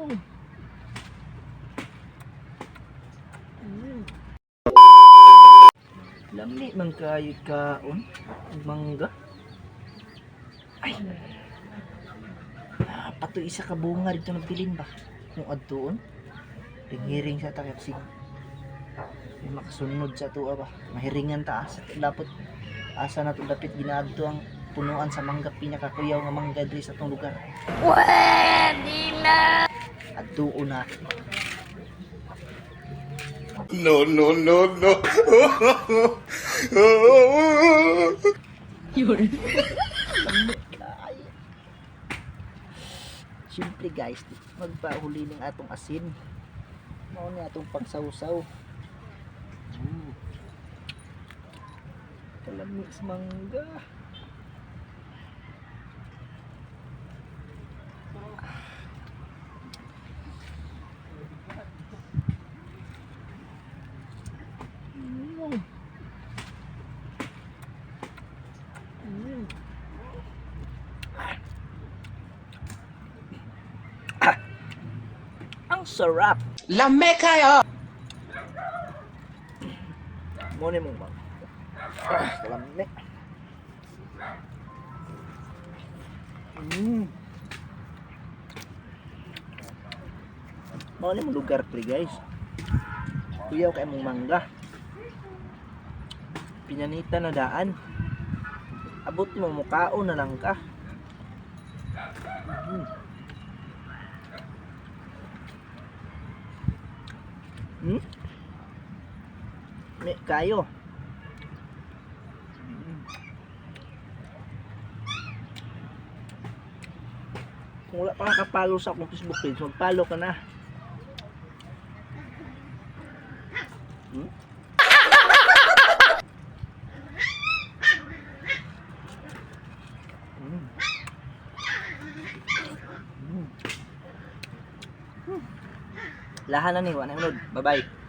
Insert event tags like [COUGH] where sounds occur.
Oh. Mm. Lami man kayo kaon mangga. Ay. Ah, pato isa ka bunga dito ng pilin ba? Kung adtoon. Tingiring sa takip sig. Makasunod sa tuwa ba? Mahiringan ta sa lapot. Asa na to dapit ginaadto ang punuan sa mangga pinakakuyaw nga mangga diri sa tong lugar. Weh, di. Adtuon na. No, no, no, no. [LAUGHS] Yun. Siyempre guys, magpahuli ng atong asin. Mao ni atong pagsawsaw. Mm. Kalami sa mangga. Mm. Mm. Ang sarap. Lame kayo! Muna mo ba? Ah, kalami. Mm. Muna mo lugar pre guys. Kuyaw kay mong mangga. Pinanita na daan. Abot mo mukhaon na lang ka. Mm. Hmm? Ni kayo. Kung wala pa nakapalo sa akong Facebook page, mag-follow ka na. Hmm? Hmm. Hmm. Hmm. Lahan na ni, wala na Bye-bye.